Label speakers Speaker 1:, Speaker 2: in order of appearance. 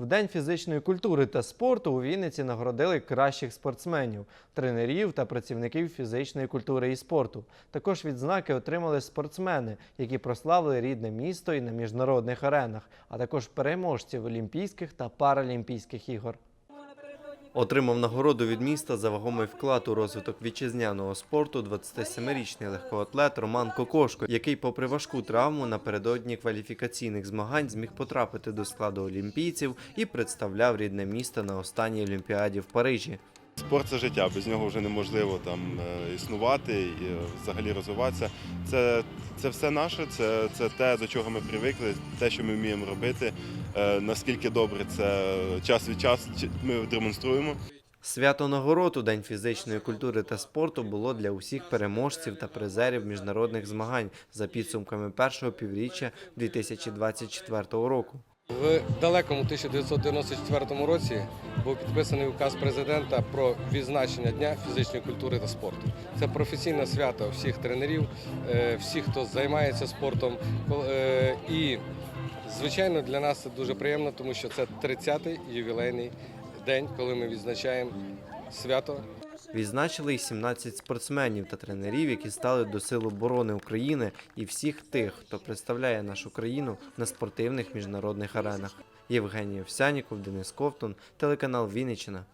Speaker 1: В День фізичної культури та спорту у Вінниці нагородили кращих спортсменів, тренерів та працівників фізичної культури і спорту. Також відзнаки отримали спортсмени, які прославили рідне місто і на міжнародних аренах, а також переможців Олімпійських та Паралімпійських ігор. Отримав нагороду від міста за вагомий вклад у розвиток вітчизняного спорту 27-річний легкоатлет Роман Кокошко, який, попри важку травму, напередодні кваліфікаційних змагань зміг потрапити до складу олімпійців і представляв рідне місто на останній олімпіаді в Парижі.
Speaker 2: Спорт це життя, без нього вже неможливо там е, існувати і е, взагалі розвиватися. Це, це все наше, це, це те, до чого ми привикли, те, що ми вміємо робити. Е, Наскільки добре це час від часу ми демонструємо.
Speaker 1: Свято нагород у День фізичної культури та спорту було для усіх переможців та призерів міжнародних змагань за підсумками першого півріччя 2024 року.
Speaker 3: В далекому 1994 році був підписаний указ президента про відзначення Дня фізичної культури та спорту. Це професійне свято всіх тренерів, е, всіх, хто займається спортом. Е, І, звичайно, для нас це дуже приємно, тому що це 30-й ювілейний день, коли ми відзначаємо свято
Speaker 1: Відзначили й 17 спортсменів та тренерів, які стали до Сил оборони України і всіх тих, хто представляє нашу країну на спортивних міжнародних аренах. Євгеній Овсяніков, Денис Ковтун, телеканал Вінниччина.